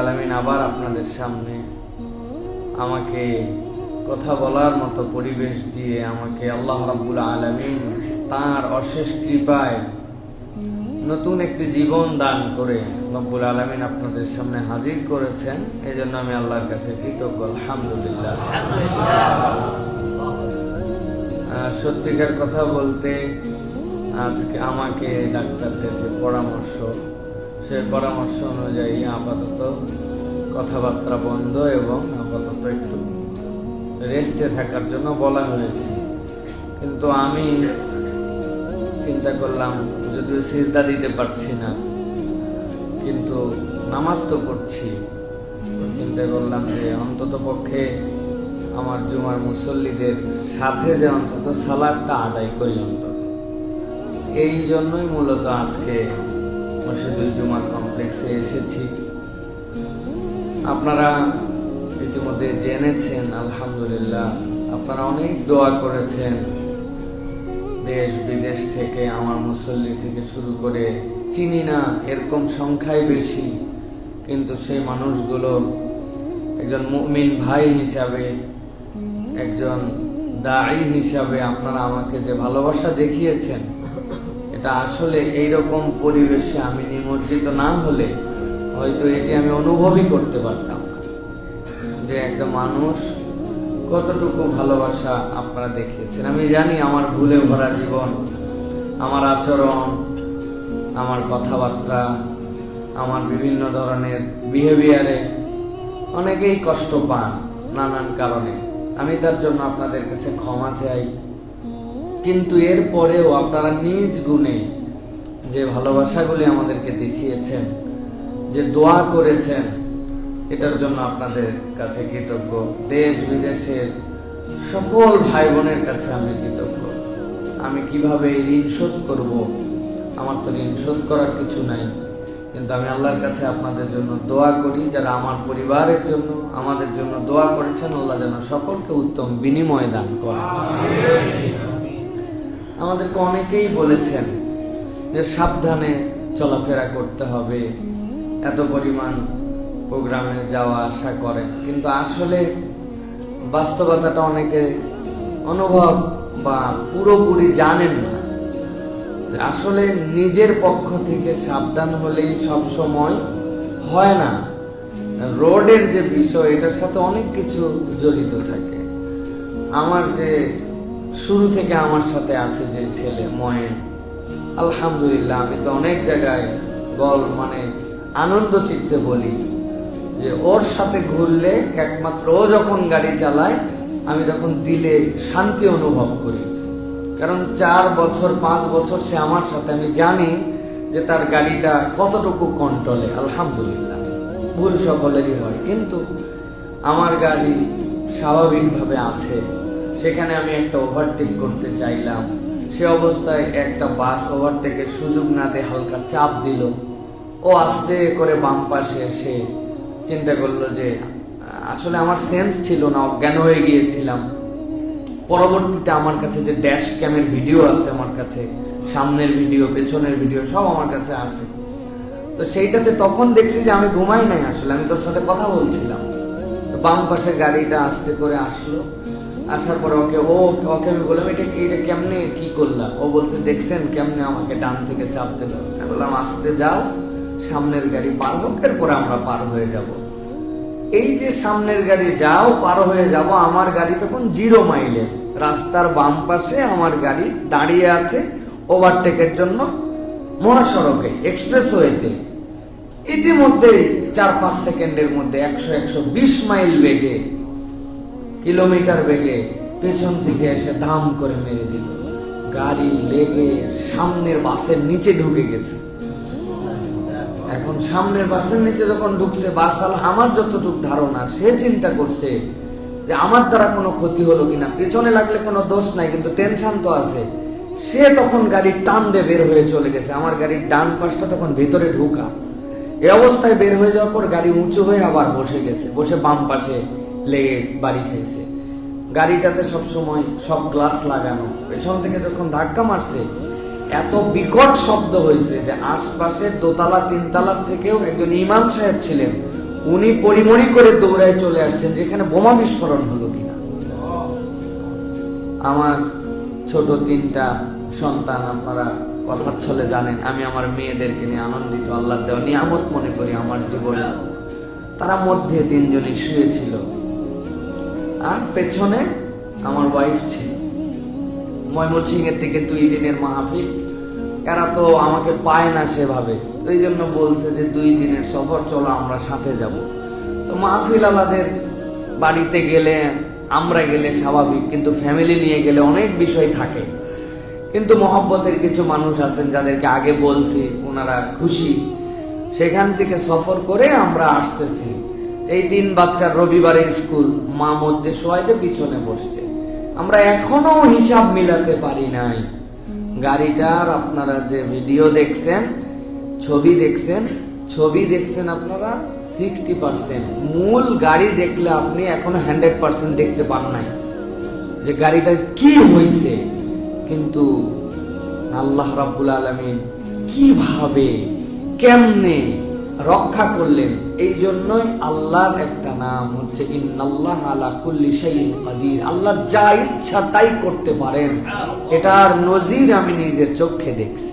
আলামিন আবার আপনাদের সামনে আমাকে কথা বলার মতো পরিবেশ দিয়ে আমাকে আল্লাহ রাব্বুল আলামিন তার অশেষ কৃপায় নতুন একটি জীবন দান করে রব্বুল আলামিন আপনাদের সামনে হাজির করেছেন। এই জন্য আমি আল্লাহর কাছে কৃতজ্ঞ, আলহামদুলিল্লাহ। সত্যিকার কথা বলতে আজকে আমাকে ডাক্তারদের পরামর্শ সেই পরামর্শ অনুযায়ী আপাতত কথাবার্তা বন্ধ এবং আপাতত একটু রেস্টে থাকার জন্য বলা হয়েছে। কিন্তু আমি চিন্তা করলাম, যদিও সিজদা দিতে পারছি না, কিন্তু নামাজ তো পড়ছি। চিন্তা করলাম যে অন্তত পক্ষে আমার জুমার মুসল্লিদের সাথে যে অন্তত সালাদটা আদায় করি অন্তত। এই জন্যই মূলত আজকে মসজিদুল জুমার কমপ্লেক্সে এসেছি। আপনারা ইতিমধ্যে জেনেছেন, আলহামদুলিল্লাহ। আপনারা অনেক দোয়া করেছেন। দেশ বিদেশ থেকে আমার মুসল্লি থেকে শুরু করে চিনি না, এরকম সংখ্যাই বেশি। কিন্তু সেই মানুষগুলো একজন মুমিন ভাই হিসাবে, একজন দায়ী হিসাবে আপনারা আমাকে যে ভালোবাসা দেখিয়েছেন এটা আসলে এই রকম পরিবেশে আমি নিমজ্জিত না হলে হয়তো এটি আমি অনুভবই করতে পারতাম যে একটা মানুষ কতটুকু ভালোবাসা আপনারা দেখিয়েছেন। আমি জানি আমার ভুলে ভরা জীবন, আমার আচরণ, আমার কথাবার্তা, আমার বিভিন্ন ধরনের বিহেভিয়ারে অনেকেই কষ্ট পান নানান কারণে। আমি তার জন্য আপনাদের কাছে ক্ষমা চাই। কিন্তু এর পরেও আপনারা নিজ গুণে যে ভালোবাসাগুলি আমাদেরকে দেখিয়েছেন, যে দোয়া করেছেন, এটার জন্য আপনাদের কাছে কৃতজ্ঞ। দেশ বিদেশের সকল ভাই বোনের কাছে আমি কৃতজ্ঞ। আমি কীভাবে এই ঋণ শোধ করব? আমার তো ঋণ শোধ করার কিছু নাই। কিন্তু আমি আল্লাহর কাছে আপনাদের জন্য দোয়া করি, যারা আমার পরিবারের জন্য, আমাদের জন্য দোয়া করেছেন, আল্লাহ যেন সকলকে উত্তম বিনিময় দান করেন। আমাদেরকে অনেকেই বলেছেন যে সাবধানে চলাফেরা করতে হবে। এত পরিমাণ প্রোগ্রামে যাওয়া আসা করেন। কিন্তু আসলে বাস্তবতাটা অনেকে অনুভব বা পুরোপুরি জানেন না। আসলে নিজের পক্ষ থেকে সাবধান হলেই সব সময় হয় না। রোডের যে বিষয়, এটার সাথে অনেক কিছু জড়িত থাকে। আমার যে শুরু থেকে আমার সাথে আছে যে ছেলে ময়েন আলহামদুলিল্লাহ, আমি তো অনেক জায়গায় বল মানে আনন্দ চিত্তে বলি যে ওর সাথে ঘুরলে একমাত্র ও যখন গাড়ি চালায়, আমি তখন দিলে শান্তি অনুভব করি। কারণ চার বছর, পাঁচ বছর সে আমার সাথে, আমি জানি যে তার গাড়িটা কতটুকু কন্ট্রোলে, আলহামদুলিল্লাহ। ভুল সকলেরই হয়, কিন্তু আমার গাড়ি স্বাভাবিকভাবে আছে। সেখানে আমি একটা ওভারটেক করতে চাইলাম। সে অবস্থায় একটা বাস ওভারটেকের সুযোগ না দিয়ে হালকা চাপ দিল। ও আস্তে করে বাম পাশে এসে চিন্তা করল যে, আসলে আমার সেন্স ছিল না, অজ্ঞান হয়ে গিয়েছিলাম। পরবর্তীতে আমার কাছে যে ড্যাশ ক্যামের ভিডিও আছে আমার কাছে, সামনের ভিডিও পেছনের ভিডিও সব আমার কাছে আছে। তো সেইটাতে তখন দেখছি যে আমি ঘুমাই নাই আসলে, আমি তোর সাথে কথা বলছিলাম। বাম পাশে গাড়িটা আস্তে করে আসলো। আসার পরে ওকে, ও, ওকে আমি বললাম, এটা এটা কেমনে, কি করলাম ও বলছে, দেখছেন কেমনে আমাকে ডান থেকে চাপ দিল। বললাম, আসতে যাও, সামনের গাড়ি পার হোক, এরপরে আমরা পার হয়ে যাব। এই যে সামনের গাড়ি যাও, পার হয়ে যাব, আমার গাড়ি তখন জিরো মাইলেজ। রাস্তার বাম পাশে আমার গাড়ি দাঁড়িয়ে আছে ওভারটেকের জন্য মহাসড়কে এক্সপ্রেস ওয়েতে ইতিমধ্যেই চার পাঁচ সেকেন্ডের মধ্যে একশো একশো বিশ মাইল বেগে কিলোমিটার বেগে পেছন থেকে এসে দাম করে মেরে দিল। গাড়ি লেগে সামনের বাসের নিচে ঢুকে গেছে। এখন সামনের বাসের নিচে যখন ঢুকছে, বাস আল আমার যতটুকু ধারণা, সে চিন্তা করছে যে আমার দ্বারা কোনো ক্ষতি হলো কিনা। পেছনে লাগলে কোনো দোষ নাই, কিন্তু টেনশন তো আছে। সে তখন গাড়ির টান দিয়ে বের হয়ে চলে গেছে। আমার গাড়ির ডান পাশটা তখন ভেতরে ঢুকা। এই অবস্থায় বের হয়ে যাওয়ার পর গাড়ি উঁচু হয়ে আবার বসে গেছে। বসে বাম পাশে লেগে বাড়ি খেয়েছে গাড়িটাতে সব সময় সব গ্লাস লাগানো। পেছন থেকে যখন ধাক্কা মারছে, এত বিকট শব্দ হয়েছে যে আশপাশের দোতলা তিনতলা থেকেও একজন ইমাম সাহেব ছিলেন। উনি পরিমরি করে দৌড়ায় চলে আসছেন, যেখানে বোমা বিস্ফোরণ হলো কিনা। আমার ছোট তিনটা সন্তান আপনারা কথা ছলে জানেন, আমি আমার মেয়েদেরকে নিয়ে আনন্দিত আল্লাহ দেওয়া নিয়ামত মনে করি আমার জীবনে। তারা মধ্যে তিনজনই শুয়েছিল। আর পেছনে আমার ওয়াইফ ছিল। এর দিকে দুই দিনের মাহফিল। এরা তো আমাকে পায় না সেভাবে। ওই জন্য বলছে যে দুই দিনের সফর, চলো আমরা সাথে যাব। তো মাহফিল আলাদের বাড়িতে গেলে আমরা গেলে স্বাভাবিক, কিন্তু ফ্যামিলি নিয়ে গেলে অনেক বিষয় থাকে। কিন্তু মহব্বতের কিছু মানুষ আছেন যাদেরকে আগে বলছি, ওনারা খুশি। সেখান থেকে সফর করে আমরা আসতেছি। এই দিন বাচ্চার রবিবারে স্কুল, মা মধ্যে শোয়াইতে পিছনে বসছে। আমরা এখনও হিসাব মিলাতে পারি নাই। গাড়িটার আপনারা যে ভিডিও দেখছেন, ছবি দেখছেন ছবি দেখছেন আপনারা সিক্সটি পার্সেন্ট মূল গাড়ি দেখলে আপনি এখনও হান্ড্রেড পার্সেন্ট দেখতে পান নাই। যে গাড়িটার কি হয়েছে কিন্তু আল্লাহ রাব্বুল আলমিন কীভাবে, কেমনে রক্ষা করলেন। এই জন্যই আল্লাহর একটা নাম হচ্ছে, ইন্নাল্লাহ আলা কুল্লি শাইইন কাদির। আল্লাহ যা ইচ্ছা তাই করতে পারেন। এটার নজির আমি নিজের চোখে দেখছি।